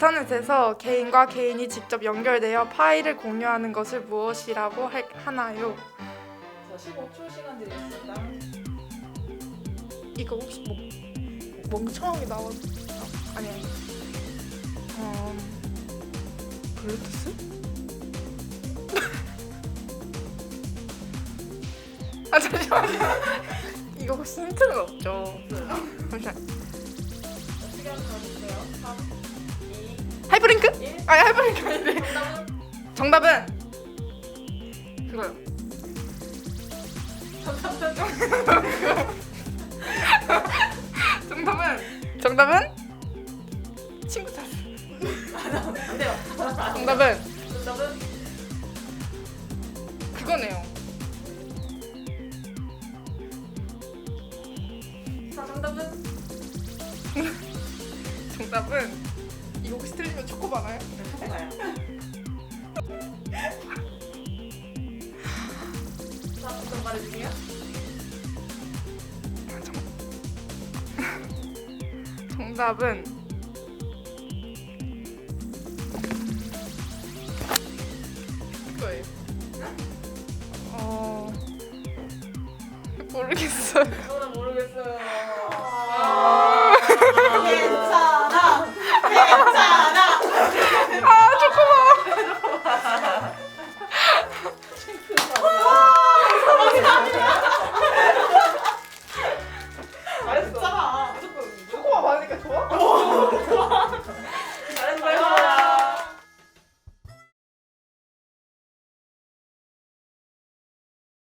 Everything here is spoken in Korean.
인터넷에서 개인과 개인이 직접 연결되어 파일을 공유하는 것을 무엇이라고 할- 하나요? 자, 15초 시간 드리겠습니다. 이거 혹시 뭐 멍청하게 나온 아, 아니 아니. 음, 블루투스? 아 잠시만요. 이거 혹시 힌트는 없죠? 잠시만. 자, 시간 가주세요. 3, 2, 하이브링크? 1. 아니 하이브링크 아닌데. 정답은? 정답은 그거요. 정답은 정답은 친구 탓. 안 돼요. 정답은 정답은? 그거네요. 자, 정답은? 정답은 이거 혹시 틀리면 초코바나요? 가요. 자, 정답 말해주세요. 정답은 그거예요. 어 모르겠어요. 저는 모르겠어요.